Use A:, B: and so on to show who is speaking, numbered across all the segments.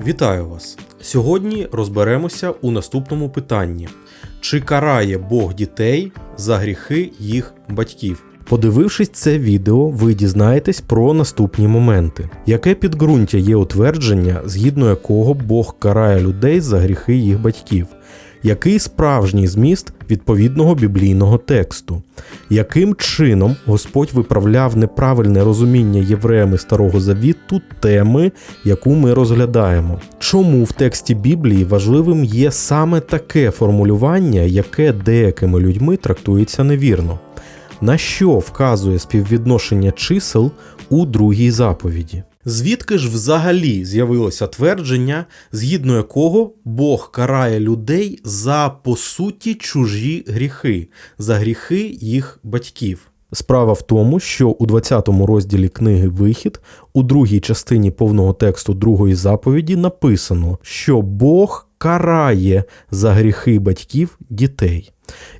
A: Вітаю вас! Сьогодні розберемося у наступному питанні: чи карає Бог дітей за гріхи їх батьків? Подивившись це відео, ви дізнаєтесь про наступні моменти. Яке підґрунтя є утвердження, згідно якого Бог карає людей за гріхи їх батьків? Який справжній зміст відповідного біблійного тексту? Яким чином Господь виправляв неправильне розуміння євреями Старого Завіту теми, яку ми розглядаємо? Чому в тексті Біблії важливим є саме таке формулювання, яке деякими людьми трактується невірно? На що вказує співвідношення чисел у другій заповіді? Звідки ж взагалі з'явилося твердження, згідно якого Бог карає людей за по суті чужі гріхи, за гріхи їх батьків? Справа в тому, що у 20 розділі книги Вихід, у другій частині повного тексту другої заповіді написано, що Бог карає за гріхи батьків дітей.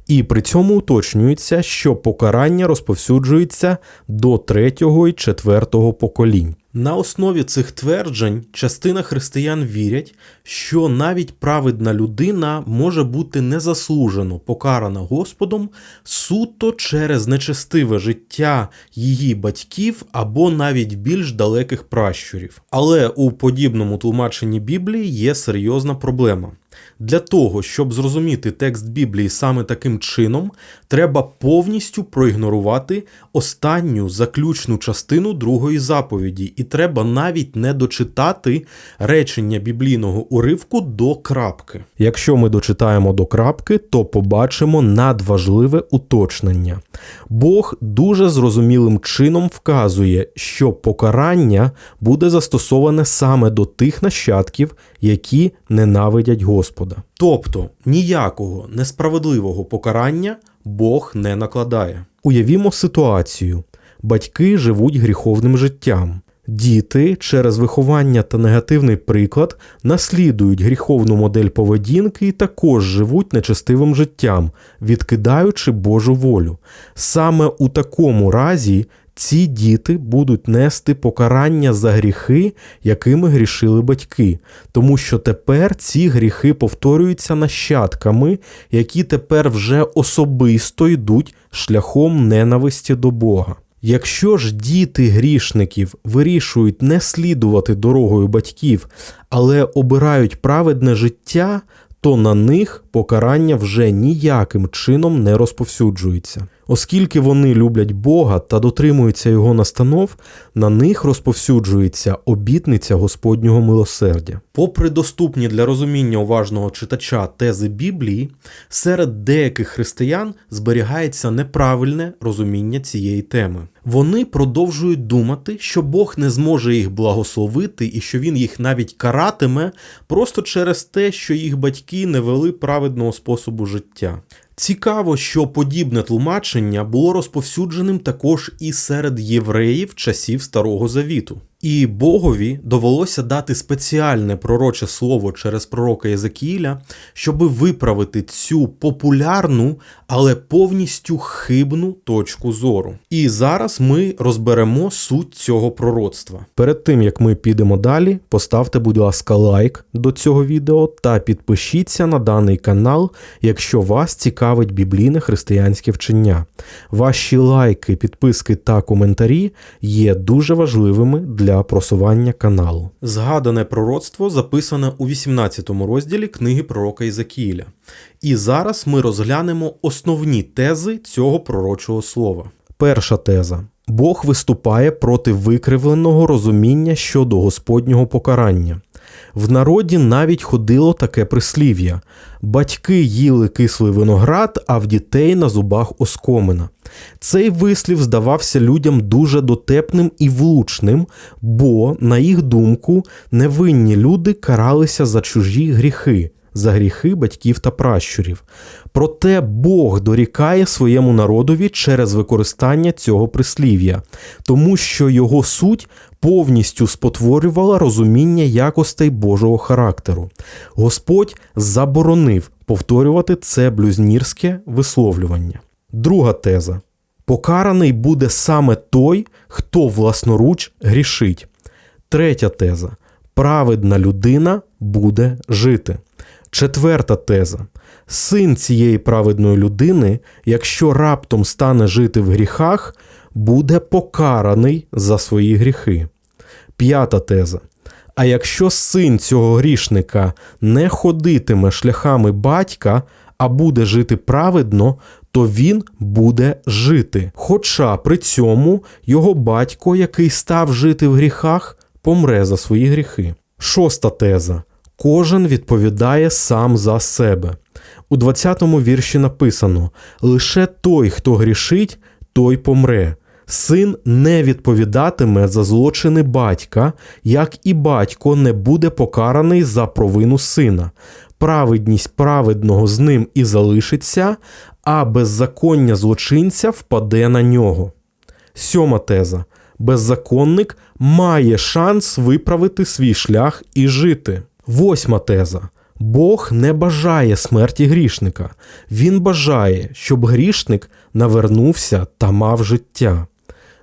A: І при цьому уточнюється, що покарання розповсюджується до третього і четвертого поколінь. На основі цих тверджень частина християн вірять, що навіть праведна людина може бути незаслужено покарана Господом суто через нечестиве життя її батьків або навіть більш далеких пращурів. Але у подібному тлумаченні Біблії є серйозна проблема. Для того, щоб зрозуміти текст Біблії саме таким чином, треба повністю проігнорувати останню заключну частину другої заповіді, і треба навіть не дочитати речення біблійного уривку до крапки. Якщо ми дочитаємо до крапки, то побачимо надважливе уточнення. Бог дуже зрозумілим чином вказує, що покарання буде застосоване саме до тих нащадків, які ненавидять Господа. Тобто ніякого несправедливого покарання Бог не накладає. Уявімо ситуацію: батьки живуть гріховним життям. Діти через виховання та негативний приклад наслідують гріховну модель поведінки і також живуть нечестивим життям, відкидаючи Божу волю. Саме у такому разі ці діти будуть нести покарання за гріхи, якими грішили батьки, тому що тепер ці гріхи повторюються нащадками, які тепер вже особисто йдуть шляхом ненависті до Бога. Якщо ж діти грішників вирішують не слідувати дорогою батьків, але обирають праведне життя, то на них покарання вже ніяким чином не розповсюджується. Оскільки вони люблять Бога та дотримуються його настанов, на них розповсюджується обітниця Господнього милосердя. Попри доступні для розуміння уважного читача тези Біблії, серед деяких християн зберігається неправильне розуміння цієї теми. Вони продовжують думати, що Бог не зможе їх благословити і що він їх навіть каратиме просто через те, що їх батьки не вели праведного способу життя. Цікаво, що подібне тлумачення було розповсюдженим також і серед євреїв часів Старого Завіту. І Богові довелося дати спеціальне пророче слово через пророка Єзекіїля, щоб виправити цю популярну, але повністю хибну точку зору. І зараз ми розберемо суть цього пророцтва. Перед тим як ми підемо далі, поставте, будь ласка, лайк до цього відео та підпишіться на даний канал, якщо вас цікавить біблійне християнське вчення. Ваші лайки, підписки та коментарі є дуже важливими для просування каналу. Згадане пророцтво записане у 18 розділі книги пророка Ізакіїля. І зараз ми розглянемо основні тези цього пророчого слова. Перша теза. Бог виступає проти викривленого розуміння щодо Господнього покарання. В народі навіть ходило таке прислів'я: батьки їли кислий виноград, а в дітей на зубах оскомина. Цей вислів здавався людям дуже дотепним і влучним, бо, на їх думку, невинні люди каралися за чужі гріхи. За гріхи батьків та пращурів. Проте Бог дорікає своєму народові через використання цього прислів'я, тому що його суть повністю спотворювала розуміння якостей Божого характеру. Господь заборонив повторювати це блюзнірське висловлювання. Друга теза. Покараний буде саме той, хто власноруч грішить. Третя теза. праведна людина буде жити. Четверта теза. Син цієї праведної людини, якщо раптом стане жити в гріхах, буде покараний за свої гріхи. П'ята теза. А якщо син цього грішника не ходитиме шляхами батька, а буде жити праведно, то він буде жити. Хоча при цьому його батько, який став жити в гріхах, помре за свої гріхи. Шоста теза. Кожен відповідає сам за себе. У 20-му вірші написано: лише той, хто грішить, той помре. Син не відповідатиме за злочини батька, як і батько не буде покараний за провину сина. Праведність праведного з ним і залишиться, а беззаконня злочинця впаде на нього. Сьома теза. Беззаконник має шанс виправити свій шлях і жити. Восьма теза. Бог не бажає смерті грішника. Він бажає, щоб грішник навернувся та мав життя.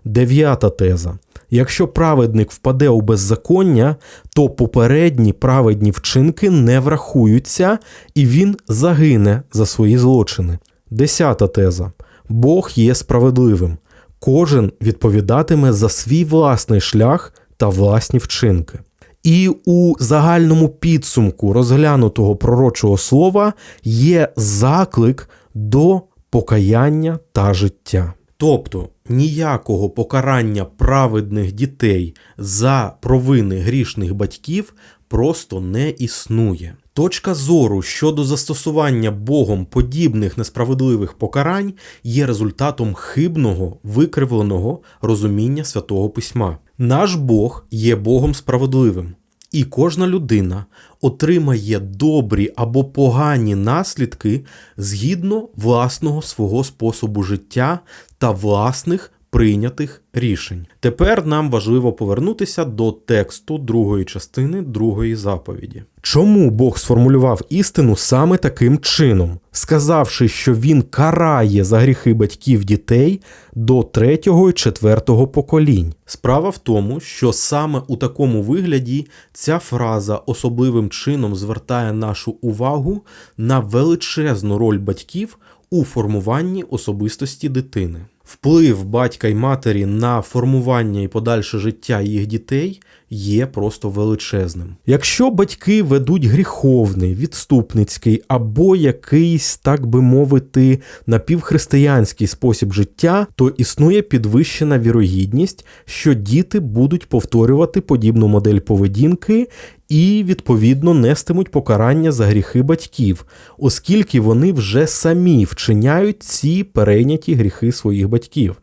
A: Дев'ята теза. Якщо праведник впаде у беззаконня, то попередні праведні вчинки не врахуються, і він загине за свої злочини. Десята теза. Бог є справедливим. Кожен відповідатиме за свій власний шлях та власні вчинки. І у загальному підсумку розглянутого пророчого слова є заклик до покаяння та життя. Тобто ніякого покарання праведних дітей за провини грішних батьків просто не існує. Точка зору щодо застосування Богом подібних несправедливих покарань є результатом хибного викривленого розуміння святого письма. Наш Бог є Богом справедливим, і кожна людина отримає добрі або погані наслідки згідно власного свого способу життя та власних прийнятих рішень. Тепер нам важливо повернутися до тексту другої частини другої заповіді. Чому Бог сформулював істину саме таким чином, сказавши, що він карає за гріхи батьків дітей до третього і четвертого поколінь? Справа в тому, що саме у такому вигляді ця фраза особливим чином звертає нашу увагу на величезну роль батьків у формуванні особистості дитини. Вплив батька й матері на формування і подальше життя їх дітей є просто величезним. Якщо батьки ведуть гріховний, відступницький або якийсь, так би мовити, напівхристиянський спосіб життя, то існує підвищена вірогідність, що діти будуть повторювати подібну модель поведінки і, відповідно, нестимуть покарання за гріхи батьків, оскільки вони вже самі вчиняють ці перейняті гріхи своїх батьків.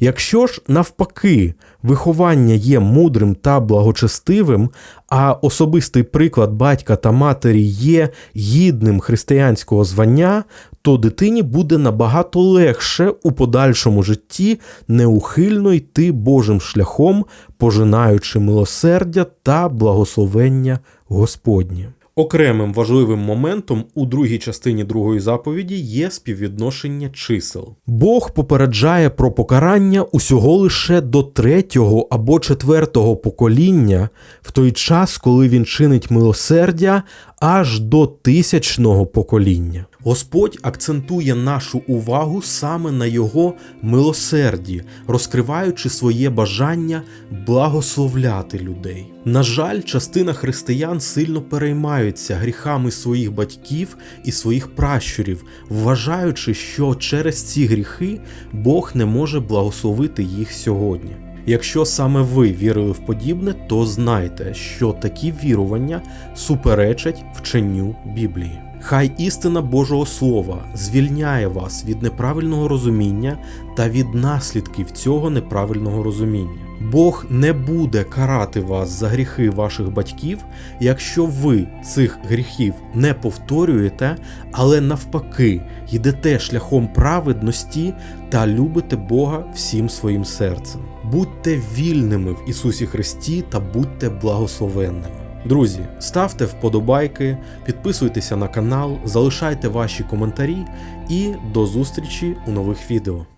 A: Якщо ж навпаки виховання є мудрим та благочестивим, а особистий приклад батька та матері є гідним християнського звання, то дитині буде набагато легше у подальшому житті неухильно йти Божим шляхом, пожинаючи милосердя та благословення Господнє. Окремим важливим моментом у другій частині другої заповіді є співвідношення чисел. Бог попереджає про покарання усього лише до третього або четвертого покоління, в той час, коли він чинить милосердя аж до тисячного покоління. Господь акцентує нашу увагу саме на його милосерді, розкриваючи своє бажання благословляти людей. На жаль, частина християн сильно переймаються гріхами своїх батьків і своїх пращурів, вважаючи, що через ці гріхи Бог не може благословити їх сьогодні. Якщо саме ви вірили в подібне, то знайте, що такі вірування суперечать вченню Біблії. Хай істина Божого Слова звільняє вас від неправильного розуміння та від наслідків цього неправильного розуміння. Бог не буде карати вас за гріхи ваших батьків, якщо ви цих гріхів не повторюєте, але навпаки йдете шляхом праведності та любите Бога всім своїм серцем. Будьте вільними в Ісусі Христі та будьте благословенними. Друзі, ставте вподобайки, підписуйтеся на канал, залишайте ваші коментарі і до зустрічі у нових відео.